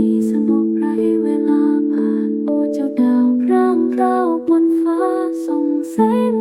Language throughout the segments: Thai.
ดีสงบไร้เวลาผ่านอเจ้าดาวร่างเราบนฟ้าส่งแสง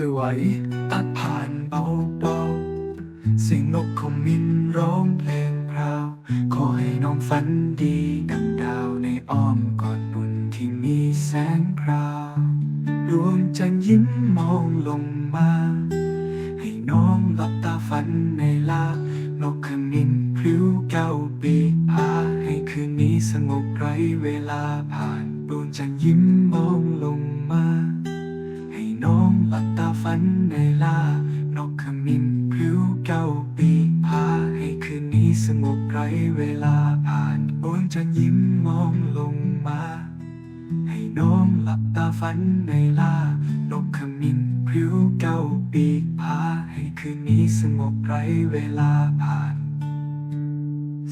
อไหว ตัดผ่านเบาเบาเสียงนกขมินร้องเพลงพราว ขอให้น้องฝันดีดังดาวในอ้อมกอดบุญที่มีแสงคราวดวงจันทร์ยิ้มมองลงมา ให้น้องหลับตาฝันในลา นกขมินพลิ้วแก้วปีพาให้คืนนี้สงบไรเวลาผ่านดวงจันทร์ยิ้มมอง ในลานกขมิ้นผิวเก้าปีพาให้คืนนี้สงบไร้เวลาผ่านโอนจันยิ้มมองลงมา ให้น้อมหลับตาฝันในลานกขมิ้นผิวเก้าปีพาให้คืนนี้สงบไร้เวลาผ่าน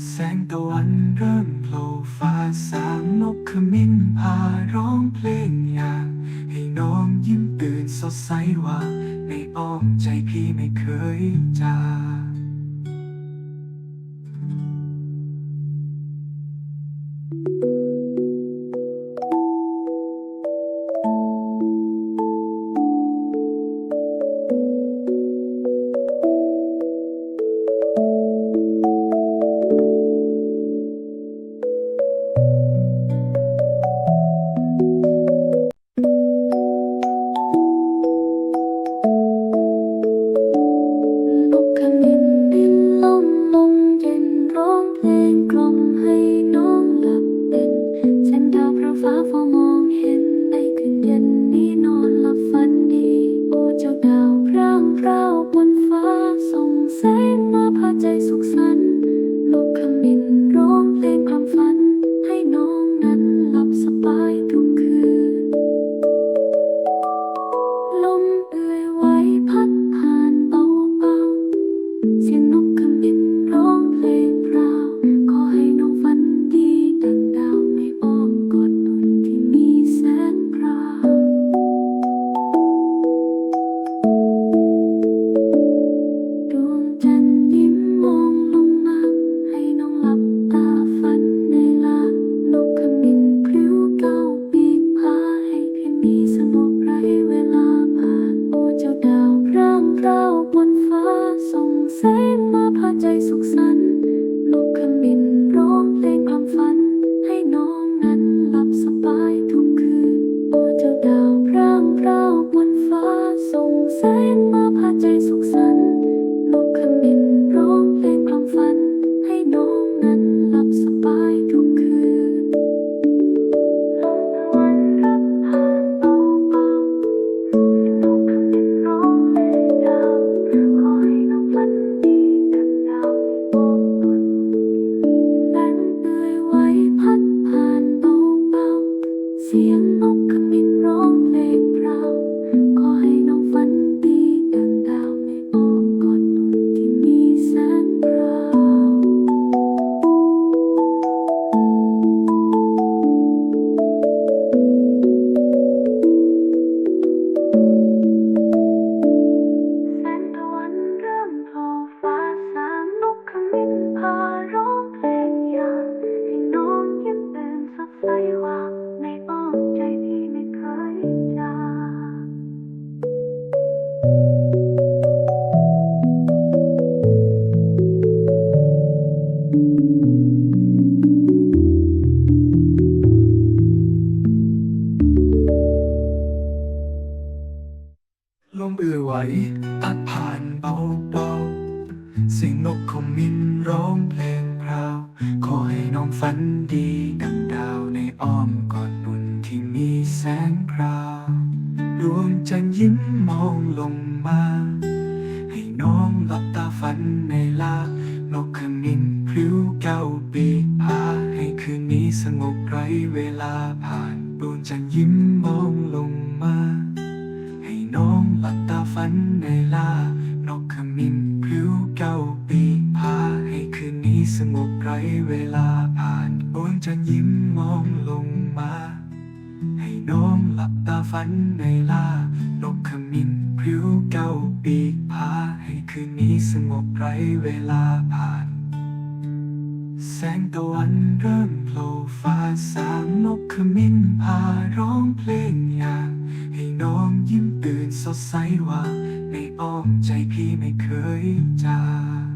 แสงตะวันเริ่มโผล่ฟ้าสามนกขมิ้นพาร้องเพลงอยากให้น้องยิ้มตื่นสดใสว่า ไม่อ้อมใจพี่ไม่เคยจา need some more mo เอือไหวพัดผ่านเบาเบาๆเสียงนกขมินร้องเพลงพราว ขอให้น้องฝันดีดังดาวในอ้อมกอดนุ่นที่มีแสงพราวดวงจันทร์ยิ้มมองลงมา ให้น้องหลับตาฝันในลานกขมินพลิ้วเก้าปีพาให้คืนนี้สงบไร้เวลาผ่านดวงจันทร์ยิ้มมองลงาฝันในลานกขมินพริ้วเก้าปีกพาให้คืนนี้สงบไร้เวลาผ่าน แสงตะวันเริ่มโผล่ฟ้าสางนกขมิ้นพาร้องเพลงอยางให้น้องยิ้มตื่นสดใสว่า ในอ้อมใจพี่ไม่เคยจาง